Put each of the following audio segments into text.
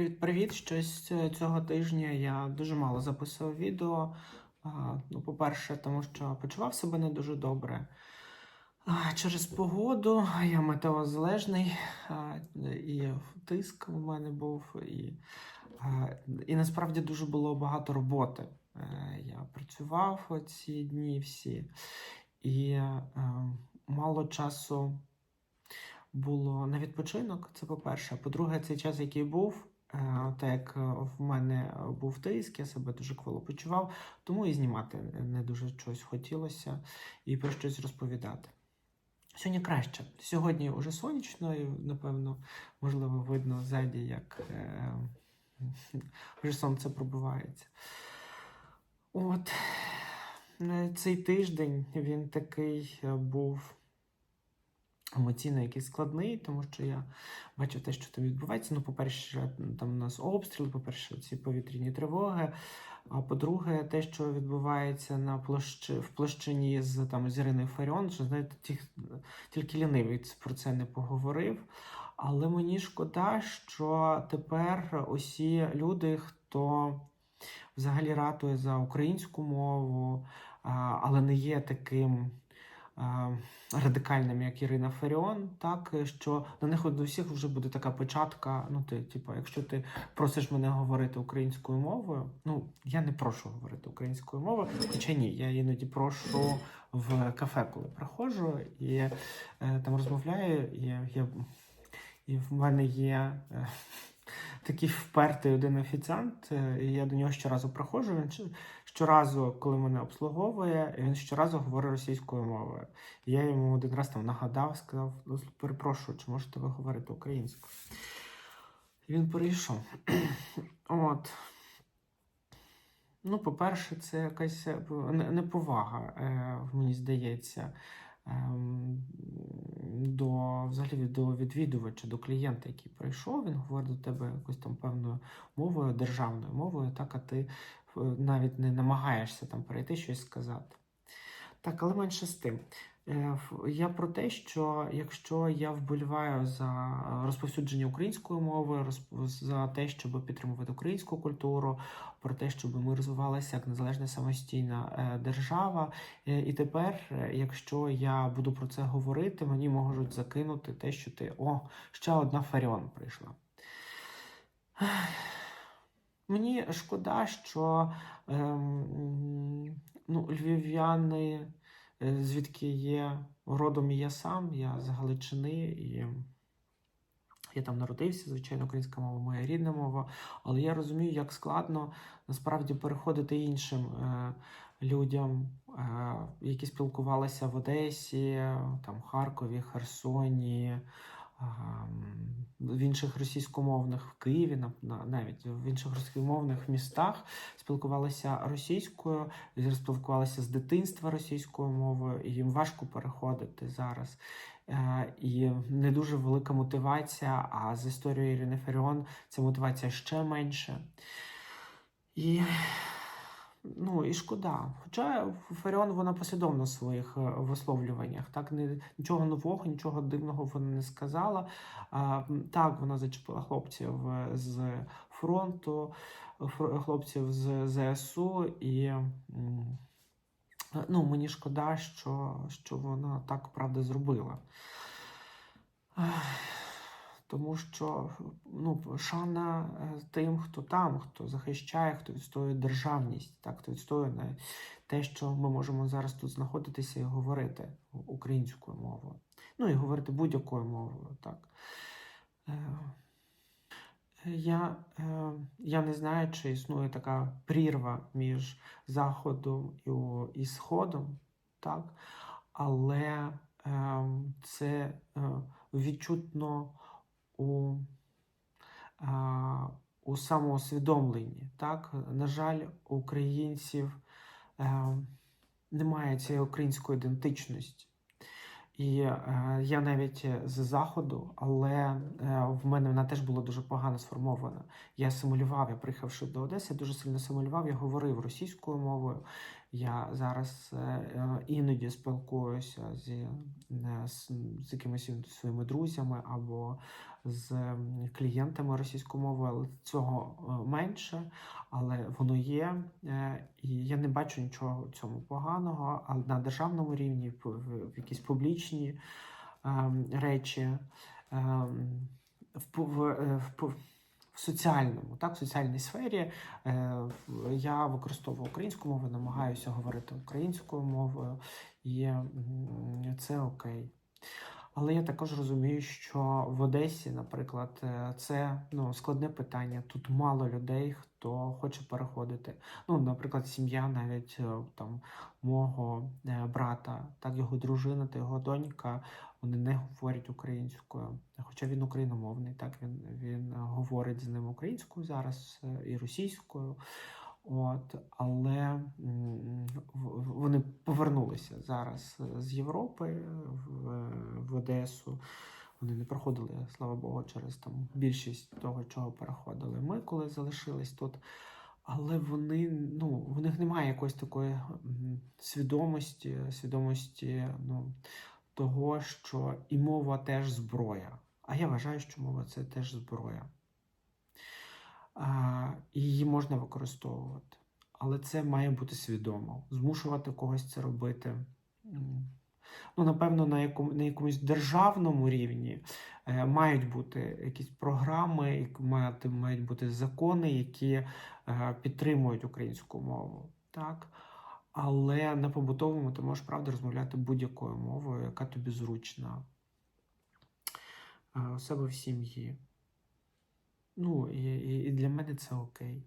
Привіт-привіт! Щось е, цього тижня я дуже мало записував відео. Ну, по-перше, тому що почував себе не дуже добре. Через погоду я метеозалежний, і тиск у мене був, і, і насправді дуже було багато роботи. Е, Я працював ці дні всі, і е, мало часу було на відпочинок, це по-перше. По-друге, цей час, який був, так як е, в мене був тиск, я себе дуже квало почував, тому і знімати не дуже щось хотілося і про щось розповідати. Сьогодні краще. Сьогодні вже сонячно, і, напевно, можливо, видно ззаді, як е, вже сонце пробивається. От е, цей тиждень він такий е, був емоційно якийсь складний, тому що я бачив те, що там відбувається. Ну, по-перше, там у нас обстріли, по-перше, ці повітряні тривоги. А по-друге, те, що відбувається на площі, в площині з там з Іриною Фаріон, що знаєте, ті, тільки лінивий про це не поговорив. Але мені шкода, що тепер усі люди, хто взагалі ратує за українську мову, але не є таким радикальним, як Ірина Фаріон, так що на них до всіх вже буде така початка. Ну, ти, типу, якщо ти просиш мене говорити українською мовою, ну я не прошу говорити українською мовою, хоча ні, я іноді прошу в кафе, коли приходжу і е, там розмовляю, і я. І в мене є е, такий впертий один офіціант, е, і я до нього щоразу приходжу. Він щоразу, коли мене обслуговує, він щоразу говорить російською мовою. Я йому один раз там нагадав, сказав: «Ну, перепрошую, чи можете ви говорити українською? І він перейшов. От. Ну, по-перше, це якась е, неповага, е, мені здається, ем, до, взагалі, до відвідувача, до клієнта, який прийшов, він говорить до тебе якось там певною мовою, державною мовою, так, а ти навіть не намагаєшся там перейти щось сказати. Так, але менше з тим. Е, Я про те, що якщо я вболіваю за розповсюдження української мови, за те, щоб підтримувати українську культуру, про те, щоб ми розвивалися як незалежна самостійна е, держава. Е, І тепер, якщо я буду про це говорити, мені можуть закинути те, що ти о, ще одна Фаріон прийшла. Мені шкода, що ем, ну, львів'яни, е, звідки є родом я сам, я з Галичини, і я там народився, звичайно, українська мова моя рідна мова, але я розумію, як складно насправді переходити іншим е, людям, е, які спілкувалися в Одесі, там, Харкові, Херсоні. В інших російськомовних в Києві, на- на- навіть в інших російськомовних містах спілкувалися російською, спілкувалися з дитинства російською мовою, і їм важко переходити зараз. Е, І не дуже велика мотивація. А з історією Ірини Фаріон ця мотивація ще менше. І, ну, і шкода. Хоча Фаріон вона послідовна в своїх е, висловлюваннях. Так, не, нічого нового, нічого дивного вона не сказала. А, так, вона зачепила хлопців е, з фронту, хлопців з ЗСУ і. Ну, мені шкода, що, що вона так правда зробила. Тому що ну, шана е, тим, хто там, хто захищає, хто відстоює державність, так, хто відстоює те, що ми можемо зараз тут знаходитися і говорити українською мовою. Ну і говорити будь-якою мовою. Так. Е, Я, е, я не знаю, чи існує така прірва між Заходом і, і Сходом, так? але е, це відчутно у, у самоусвідомленні. Так? На жаль, у українців е, немає цієї української ідентичності. І е, я навіть з заходу, але е, в мене вона теж була дуже погано сформована. Я симулював, я приїхавши до Одеси, дуже сильно симулював. Я говорив російською мовою. Я зараз е, іноді спілкуюся з, е, з, з якимись своїми друзями або з клієнтами російською мовою, але цього е, менше, але воно є. І я не бачу нічого цьому поганого, але на державному рівні, в, якісь публічні ем, речі, ем, в, соціальному, так, в соціальній сфері е, я використовую українську мову, намагаюся говорити українською мовою, і це окей. Але я також розумію, що в Одесі, наприклад, е, це ну, складне питання. Тут мало людей, хто хоче переходити. Ну, наприклад, сім'я навіть е, там мого е, брата, так його дружина та його донька, вони не говорять українською. Хоча він україномовний, так він, він е, говорить з ним українською зараз е, і російською. От, але вони повернулися зараз е, з Європи в, в Одесу. Вони не проходили, слава Богу, через там більшість того, чого переходили ми, коли залишились тут. Але вони, ну, в них немає якоїсь такої свідомості, свідомості ну, того, що і мова теж зброя. А я вважаю, що мова це теж зброя. А, її можна використовувати. Але це має бути свідомо. Змушувати когось це робити. Ну, напевно, на, якому, на якомусь державному рівні е, мають бути якісь програми, мають бути закони, які е, підтримують українську мову. Так? Але на побутовому ти можеш правда розмовляти будь-якою мовою, яка тобі зручна е, у себе в сім'ї. Ну, і, і, для мене це окей.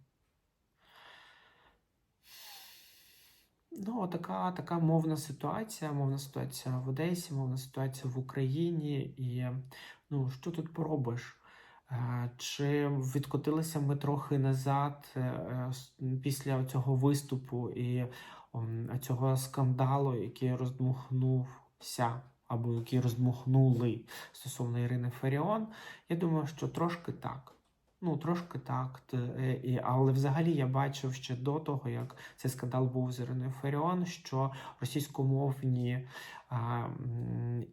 Ну, така, така мовна ситуація, мовна ситуація в Одесі, мовна ситуація в Україні. І ну, що тут поробиш? Е, Чи відкотилися ми трохи назад е, після цього виступу і цього скандалу, який роздмухнувся, або який роздмухнули стосовно Ірини Фаріон? Я думаю, що трошки так. Ну, трошки так. Е, Але взагалі я бачив ще до того, як цей скандал був з Іриною Фаріон, що російськомовні а,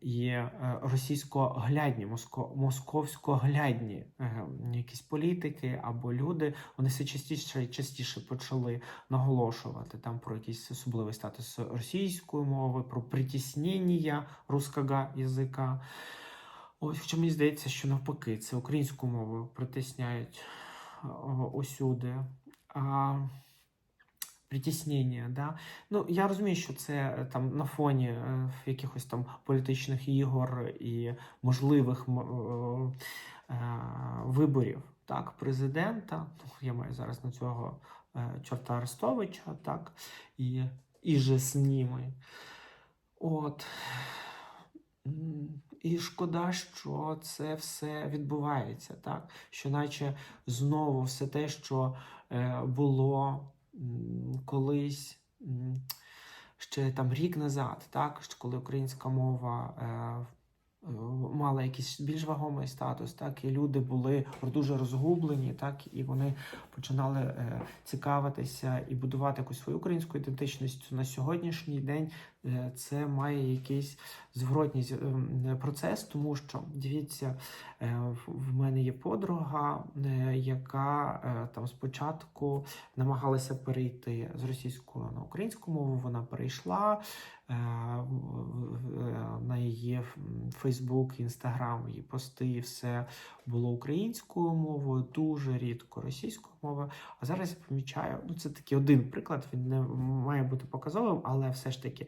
і е, російськоглядні, моско, московськоглядні е, якісь політики або люди, вони все частіше і частіше почали наголошувати там про якийсь особливий статус російської мови, про притіснення русского язика. Ось хоча мені здається, що навпаки, це українську мову притисняють е, усюди. А, притіснення, да? Ну, я розумію, що це е, там на фоні е, якихось там політичних ігор і можливих е, е, виборів так, президента. Я маю зараз на цього е, чорта Арестовича, так, і, і же з ними. От. І шкода, що це все відбувається, так? Що наче знову все те, що е, було колись ще там рік назад, так? що Коли українська мова е, мала якийсь більш вагомий статус, так? І люди були дуже розгублені, так? І вони починали е, цікавитися і будувати якусь свою українську ідентичність на сьогоднішній день. е, Це має якийсь зворотній ем, процес, тому що дивіться, е, в- мене є подруга, е, яка е, там спочатку намагалася перейти з російської на українську мову. Вона перейшла е, е, Фейсбук, Інстаграм, її пости, і все було українською мовою, дуже рідко російською мовою. А зараз я помічаю, ну це такий один приклад, він не має бути показовим, але все ж таки.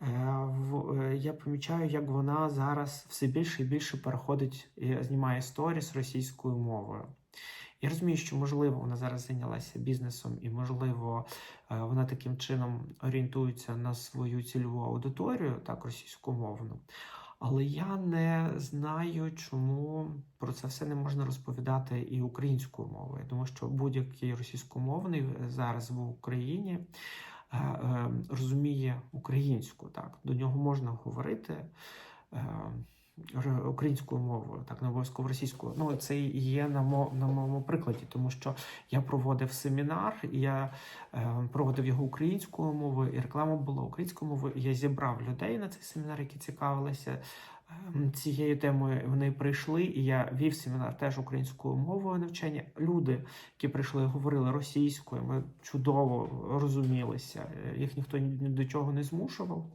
Е, е, Я помічаю, як вона зараз все більше і більше переходить і знімає сторіс російською мовою. Я розумію, що можливо вона зараз зайнялася бізнесом, і можливо е, вона таким чином орієнтується на свою цільову аудиторію, так російськомовну. Але я не знаю, чому про це все не можна розповідати і українською мовою. Тому що будь-який російськомовний е, зараз в Україні е, е, розуміє українську. Так, до нього можна говорити. е, Українською мовою, так не обов'язково російською. Ну це і є на мо на моєму прикладі, тому що я проводив семінар, я е, проводив його українською мовою, і реклама була українською мовою. Я зібрав людей на цей семінар, які цікавилися ем, цією темою вони прийшли, і я вів семінар теж українською мовою навчання. Люди, які прийшли, говорили російською, ми чудово розумілися. Е, Їх ніхто ні ні до чого не змушував.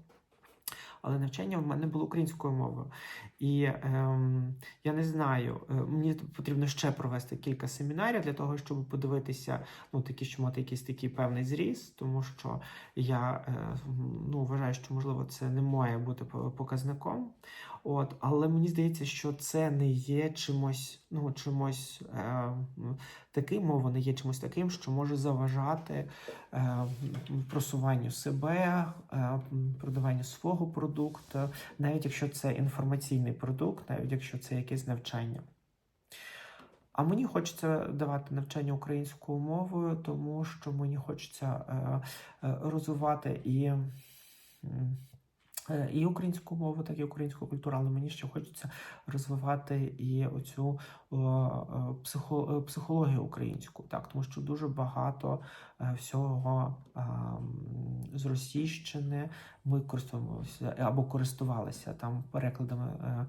Але навчання в мене було українською мовою. І ем, я не знаю, е, мені потрібно ще провести кілька семінарів для того, щоб подивитися, ну такі, що мати якийсь такий певний зріст, тому що я е, ну, вважаю, що можливо це не має бути показником. От, але мені здається, що це не є чимось, ну чимось е, таким, мова не є чимось таким, що може заважати е, просуванню себе, е, продаванню свого продукту, навіть якщо це інформаційний продукт, навіть якщо це якесь навчання. А мені хочеться давати навчання українською мовою, тому що мені хочеться е, е, розвивати і, і українську мову, так і українську культуру, але мені ще хочеться розвивати і оцю е, психо, е, психологію українську, так, тому що дуже багато е, всього е, з російщини ми користуємося або користувалися там перекладами. е,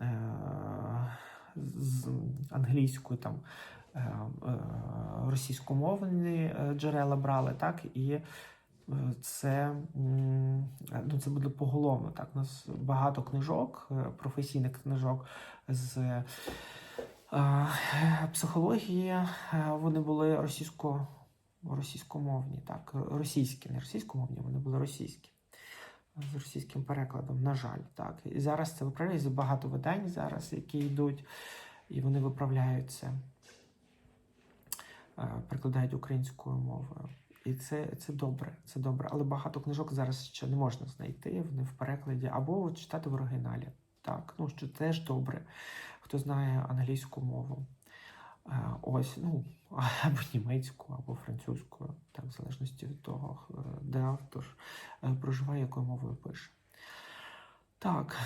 е, з англійської там е, е, російськомовні е, джерела брали, так і е, це, ну, це буде поголовно. Так, у нас багато книжок, е, професійних книжок з е, психології. Вони були російсько, російськомовні, так, російські, не російськомовні, вони були російські. З російським перекладом, на жаль, так. І зараз це виправляється багато видань зараз, які йдуть, і вони виправляються, е, перекладають українською мовою. І це, це добре, це добре. Але багато книжок зараз ще не можна знайти, вони в перекладі, або читати в оригіналі. Так, ну що теж добре. Хто знає англійську мову. Е, Ось, ну, або німецьку, або французьку, так, в залежності від того, е, де автор е, проживає, якою мовою пише. Так.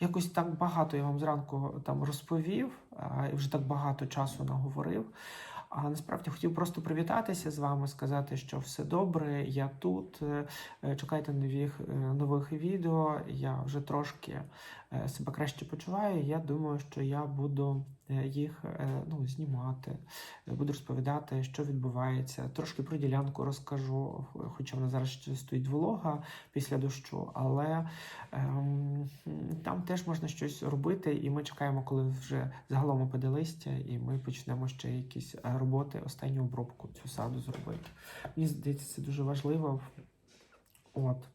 Якось так багато я вам зранку там розповів, і вже так багато часу наговорив. А насправді хотів просто привітатися з вами, сказати, що все добре, я тут. е, е, Чекайте нових, е, нових відео. Я вже трошки себе краще почуваю. Я думаю, що я буду їх ну, знімати, буду розповідати, що відбувається. Трошки про ділянку розкажу, хоча вона зараз ще стоїть волога після дощу, але ем, там теж можна щось робити, і ми чекаємо, коли вже загалом опаде листя, і ми почнемо ще якісь роботи, останню обробку цю саду зробити. Мені здається, це дуже важливо. От.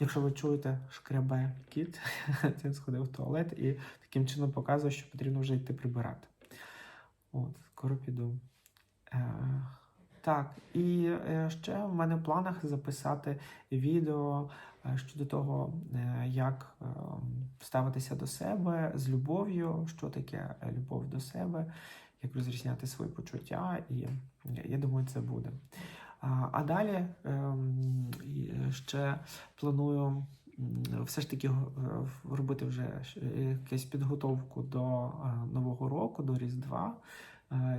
Якщо ви чуєте, шкрябе кіт, він сходив в туалет і таким чином показує, що потрібно вже йти прибирати. От, скоро піду. Так, і е, ще в мене в планах записати відео е, щодо того, е, як ставитися до себе з любов'ю, що таке любов до себе, як розрізняти свої почуття, і я думаю, це буде. А, далі ем, ще планую все ж таки робити вже якусь підготовку до Нового року, до Різдва.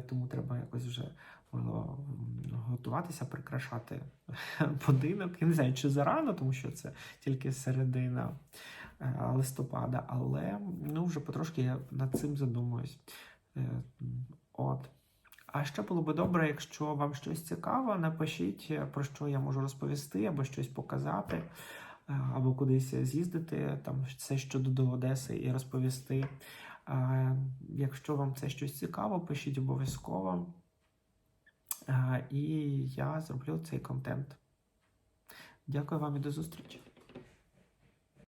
Тому треба якось вже готуватися, прикрашати будинок. Я не знаю, чи зарано, тому що це тільки середина е, листопада, але ну, вже потрошки я над цим задумуюсь. Е, От. А ще було би добре, якщо вам щось цікаво, напишіть, е, про що я можу розповісти, або щось показати, е, або кудись з'їздити, там це щодо до Одеси і розповісти. Е, Якщо вам це щось цікаво, пишіть обов'язково. І я зроблю цей контент. Дякую вам і до зустрічі.